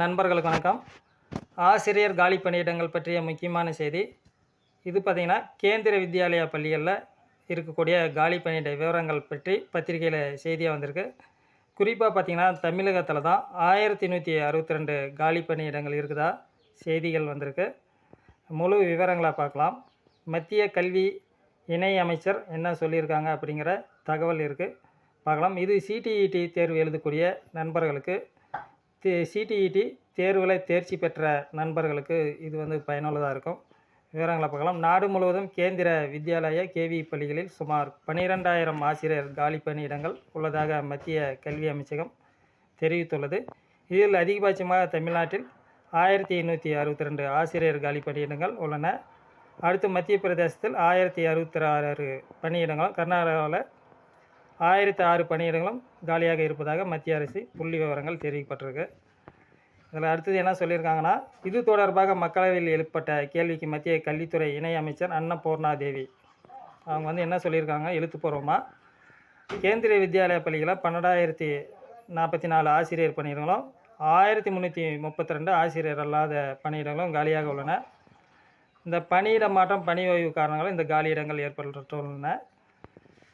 நண்பர்களுக்கு வணக்கம். ஆசிரியர் காலி பணியிடங்கள் பற்றிய முக்கியமான செய்தி. இது பார்த்திங்கன்னா கேந்திர வித்யாலயா பள்ளிகளில் இருக்கக்கூடிய காலி பணியிட விவரங்கள் பற்றி பத்திரிகையில் செய்தியாக வந்திருக்கு. குறிப்பாக பார்த்திங்கன்னா தமிழகத்தில் தான் ஆயிரத்தி நூற்றி அறுபத்தி ரெண்டு காலி பணியிடங்கள் இருக்குதா செய்திகள் வந்திருக்கு. முழு விவரங்களை பார்க்கலாம். மத்திய கல்வி இணை அமைச்சர் என்ன சொல்லியிருக்காங்க அப்படிங்கிற தகவல் இருக்குது பார்க்கலாம். இது சிடிஇடி தேர்வு எழுதக்கூடிய நண்பர்களுக்கு சிடிஇடி தேர்வில் தேர்ச்சி பெற்ற நண்பர்களுக்கு இது வந்து பயனுள்ளதாக இருக்கும். விவரங்களை பார்க்கலாம். நாடு முழுவதும் கேந்திர வித்யாலய கேவி பள்ளிகளில் சுமார் பனிரெண்டாயிரம் ஆசிரியர் காலி பணியிடங்கள் உள்ளதாக மத்திய கல்வி அமைச்சகம் தெரிவித்துள்ளது. இதில் அதிகபட்சமாக தமிழ்நாட்டில் ஆயிரத்தி எண்ணூற்றி அறுபத்தி ரெண்டு ஆசிரியர் காலி பணியிடங்கள் உள்ளன. அடுத்து மத்திய பிரதேசத்தில் ஆயிரத்தி அறுபத்தி ஆறு பணியிடங்களும் கர்நாடகாவில் ஆயிரத்தி ஆறு பணியிடங்களும் காலியாக இருப்பதாக மத்திய அரசு புள்ளி விவரங்கள் தெரிவிக்கப்பட்டிருக்கு. இதில் அடுத்தது என்ன சொல்லியிருக்காங்கன்னா இது தொடர்பாக மக்களவையில் எழுப்பப்பட்ட கேள்விக்கு மத்திய கல்வித்துறை இணை அமைச்சர் அன்னபூர்ணா தேவி அவங்க வந்து என்ன சொல்லியிருக்காங்க எழுத்துப்பூர்வமாக கேந்திரிய வித்யாலய பள்ளிகளில் பன்னெண்டாயிரத்தி நாற்பத்தி நாலு ஆசிரியர் பணியிடங்களும் ஆயிரத்தி முந்நூற்றி முப்பத்தி ரெண்டு ஆசிரியர் அல்லாத பணியிடங்களும் காலியாக உள்ளன. இந்த பணியிட மாற்றம் பணி ஓய்வு காரணங்களும் இந்த காலியிடங்கள் ஏற்பட்டுள்ளன.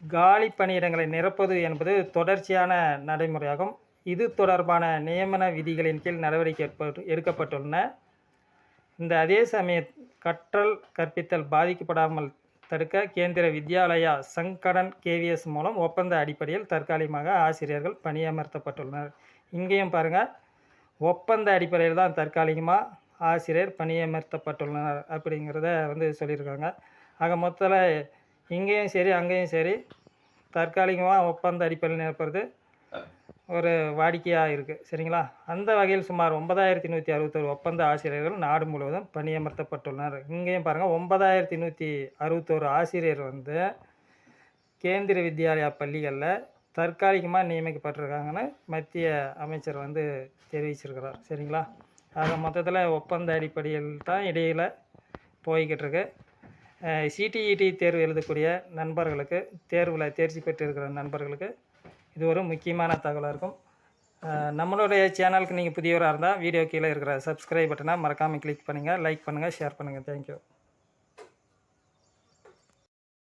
காலி பணியிடங்களை நிரப்புவது என்பது தொடர்ச்சியான நடைமுறையாகும். இது தொடர்பான நியமன விதிகளின் கீழ் நடவடிக்கை எடுக்கப்பட்டுள்ளன. இந்த அதே சமய கற்றல் கற்பித்தல் பாதிக்கப்படாமல் தடுக்க கேந்திர வித்யாலயா சங்கடன் கேவிஎஸ் மூலம் ஒப்பந்த அடிப்படையில் தற்காலிகமாக ஆசிரியர்கள் பணியமர்த்தப்பட்டுள்ளனர். இங்கேயும் பாருங்கள் ஒப்பந்த அடிப்படையில் தான் தற்காலிகமாக ஆசிரியர் பணியமர்த்தப்பட்டுள்ளனர் அப்படிங்கிறத வந்து சொல்லியிருக்காங்க. ஆக மொத்தத்தில் இங்கேயும் சரி அங்கேயும் சரி. தற்காலிகமாக ஒப்பந்த அடிப்படையில் நிரப்புறது ஒரு வாடிக்கையாக இருக்குது சரிங்களா? அந்த வகையில் சுமார் ஒன்பதாயிரத்தி நூற்றி அறுபத்தொரு ஒப்பந்த ஆசிரியர்கள் நாடு முழுவதும் பணியமர்த்தப்பட்டுள்ளனர். இங்கேயும் பாருங்கள் ஒன்பதாயிரத்தி நூற்றி அறுபத்தோரு ஆசிரியர் வந்து கேந்திர வித்யாலயா பள்ளிகளில் தற்காலிகமாக நியமிக்கப்பட்டிருக்காங்கன்னு மத்திய அமைச்சர் வந்து தெரிவிச்சிருக்கிறார். சரிங்களா? ஆக மொத்தத்தில் ஒப்பந்த அடிப்படையில் தான் இடையில் போய்கிட்டு இருக்கு. சிடிஇடி தேர்வு எழுதக்கூடிய நண்பர்களுக்கு தேர்வில் தேர்ச்சி பெற்றிருக்கிற நண்பர்களுக்கு இது ஒரு முக்கியமான தகவலாக இருக்கும். நம்மளுடைய சேனலுக்கு நீங்கள் புதியவராக இருந்தால் வீடியோ கீழே இருக்கிற சப்ஸ்கிரைப் பட்டனை மறக்காமல் கிளிக் பண்ணுங்கள் லைக் பண்ணுங்கள் ஷேர் பண்ணுங்கள் தேங்க்யூ